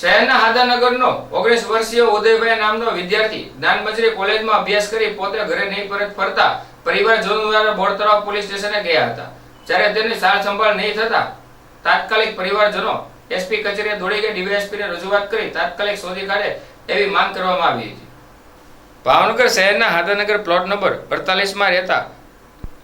શહેરના હાદાનગરનો ઓગણીસ વર્ષીય ઉદયભાઈ નામનો વિદ્યાર્થી દાનમજરી કોલેજમાં અભ્યાસ કરી પોતે ઘરે નહીં પરત ફરતા પરિવારજનો દ્વારા બોરતળાવ પોલીસ સ્ટેશને ગયા હતા. જ્યારે તેની સાર સંભાળ નહીં થતા તાત્કાલિક પરિવારજનો એસપી કચેરીએ દોડી ગઈ ડીવાયએસપીને રજૂઆત કરી તાત્કાલિક શોધી કાઢે એવી માંગ કરવામાં આવી હતી. ભાવનગર શહેરના હાદાનગર પ્લોટ નંબર અડતાલીસમાં રહેતા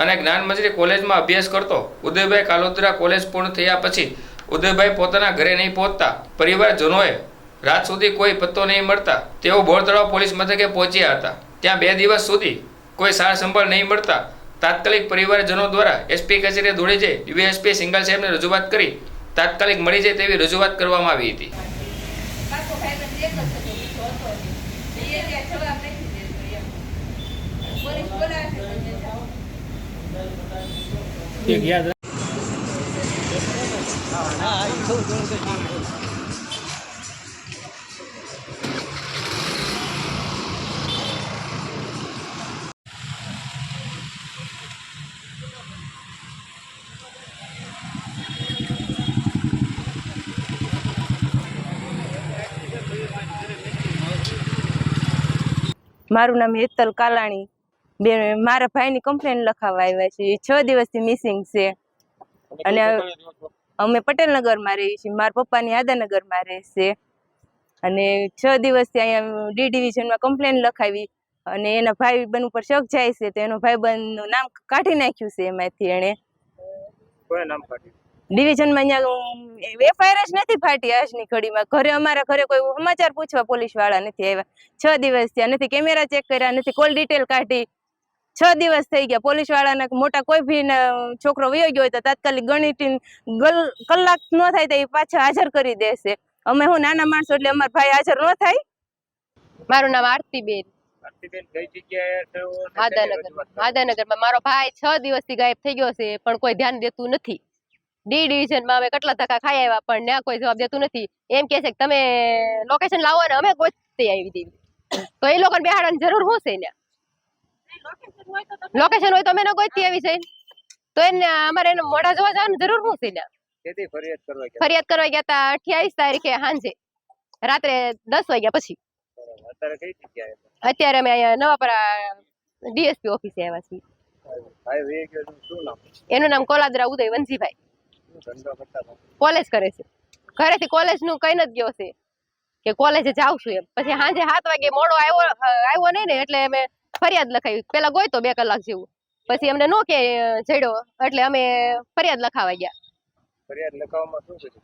અને જ્ઞાનમજરી કોલેજમાં અભ્યાસ કરતો ઉદયભાઈ કાલોદરા કોલેજ પૂર્ણ થયા પછી ઉદયભાઈ પોતાના ઘરે નહીં પહોંચતા. પરિવારજનોએ રાત સુધી કોઈ પત્તો નહીં મળતા. તેઓ બોરતળાવ પોલીસ મથકે પહોંચ્યા હતા. ત્યાં બે દિવસ સુધી કોઈ સાર સંભાળ નહીં મળતા. તાત્કાલિક પરિવારજનો દ્વારા એસપી કચેરીએ દોડી જઈ ડીવીએસપી સિંગલ સાહેબને રજૂઆત કરી તાત્કાલિક મળી જાય તેવી રજૂઆત કરવામાં આવી હતી. કાકો મારું નામ હેતલ કાલાણી. બે મારા ભાઈની કમ્પ્લેન લખાવવા આવ્યા છે. એ છ દિવસથી મિસિંગ છે. અને અમે પટેલનગરમાં રહીએ છીએ મારા પપ્પાની આદાનગરમાં રહે છે. અને છ દિવસથી અહીંયા ડી ડિવિઝનમાં કમ્પ્લેન લખાવી અને એના ભાઈ બન ઉપર શક જાય છે તો એનો ભાઈબંધનું નામ કાઢી નાખ્યું છે એમાંથી એણે. ડિવિઝનમાં અહીંયા એફઆઈઆર જ નથી ફાટી આજની ઘડીમાં. ઘરે અમારા ઘરે કોઈ સમાચાર પૂછવા પોલીસવાળા નથી આવ્યા. છ દિવસ થયા નથી કેમેરા ચેક કર્યા નથી કોલ ડિટેલ કાઢી. છ દિવસ થઈ ગયા. પોલીસ વાળાને મોટા કોઈ ભી છોકરો વયો ગયો હોય તો તાત્કાલિક ગલ કલાક ન થાય તો એ પાછા હાજર કરી દેશે. અમે હું નાના માણસો એટલે અમારા ભાઈ હાજર ન થાય. મારું નામ આરતીબેન. હાદાનગરમાં મારો ભાઈ છ દિવસથી ગાયબ થઈ ગયો છે પણ કોઈ ધ્યાન દેતું નથી. ડી ડિવિઝનમાં અમે કેટલા ધક્કા ખાઈ આવ્યા પણ ત્યાં કોઈ જવાબ દેતું નથી. એમ કે છે કે તમે લોકેશન લાવો ને અમે ગોતતી આવી દેવી તો એ લોકોને બેહાડવાની જરૂર શું છે ને લોકેશન હોય તો અમે ન ગોતતી આવી જઈ તો એને અમારે એને મોઢા જોવા જવાનું જરૂર શું છે ફરિયાદ કરવા ગયા. ફરિયાદ કરવા ગયા હતા અઠ્યાવીસ તારીખે સાંજે રાત્રે દસ વાગ્યા પછી. અત્યારે કઈ જગ્યાએ? અત્યારે અમે અહીંયા નવાપરા ડીએસપી ઓફિસે આવ્યા છીએ. એનું નામ? કોલાદરા ઉદય વંશીભાઈ? કોલેજ કરે છે. ઘરેથી કોલેજનું કઈ નથી ગયો છે. કે કોલેજે જાઉં છું એમ. પછી સાંજે સાત વાગે મોડો આવ્યો આવ્યો નહીં ને એટલે અમે ફરિયાદ લખાવી પેલા ગોયતો બે કલાક જેવું. પછી અમને નો કે જડ્યો. એટલે અમે ફરિયાદ લખાવા ગયા. ફરિયાદ લખાવવામાં શું કીધું?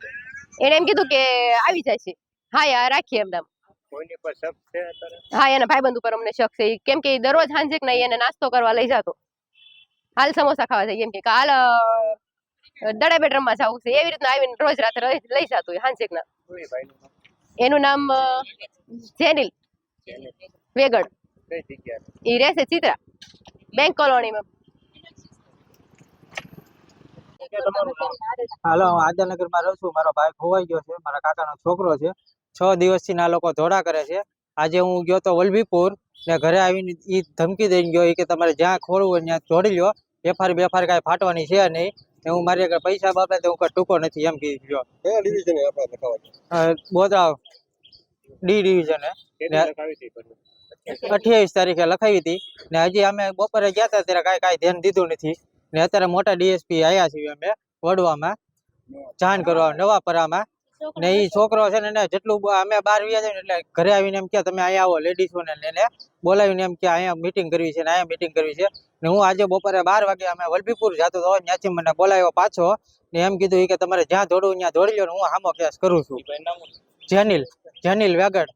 એને એમ કીધું કે આવી જાય છે. હા યાર રાખીએ એમ નામ કોઈની પર શક છે અત્યારે? હા એના ભાઈબંધ ઉપર અમને શક છે. કેમ કે દરરોજ સાંજે કે નહીં એને નાસ્તો કરવા લઈ જતો. હાલ સમોસા ખાવા જાય. એમ કે હાલ દડા બેડરૂમમાં જવું છે. એવી રીતના આવીને રોજ રાત્રે લઈ જતો સાંજે ના. એનું નામ જેનિલ. વેગડ. કઈ જગ્યાએ એ રહેશે ચિત્રા. બેંક કોલોનીમાં. હાલો હું આદિનગરમાં રહું છું. મારો ભાઈ ખોવાઈ ગયો છે. મારા કાકાનો છોકરો છે. છ દિવસથી ના લોકો ધોળા કરે છે. આજે હું ગયો તો વલભીપુર ને ઘરે આવીને ઈ ધમકી દઈને ગયો. ઈ કે તમારે જ્યાં ખોળવું હોય ત્યાં જોડી લ્યો બેફાર બેફાર કાંઈ ફાટવાની છે નહીં. હું મારી આગળ પૈસા બાબતે હું કાંઈ ટૂંકો નથી એમ કીધું ગયો. બોતા ડિવિઝન બોધરા ડી ડિવિઝને અઠ્યાવીસ તારીખે લખાવી હતી. ને હજી અમે બપોરે ગયા હતા ત્યારે કાંઈ કાંઈ ધ્યાન દીધું નથી. ને અત્યારે મોટા ડીએસપી આવ્યા છીએ અમે વડવામાં. જાણ કરવા નવાપરામાં ને એ છોકરો છે ને એને જેટલું અમે બહાર વ્યા જાય એટલે ઘરે આવીને એમ કે તમે અહીંયા આવો લેડીઝોને ને એને બોલાવીને એમ કે અહીંયા મીટિંગ કરવી છે ને અહીંયા મીટિંગ કરવી છે. ને હું આજે બપોરે બાર વાગે અમે વલભીપુર જતો હતો ત્યાંથી મને બોલાવ્યો પાછો ને એમ કીધું કે તમારે જ્યાં દોડવું ત્યાં દોડી લો હું હામો કેસ કરું છું. જેનિલ જેનિલ વેગડ.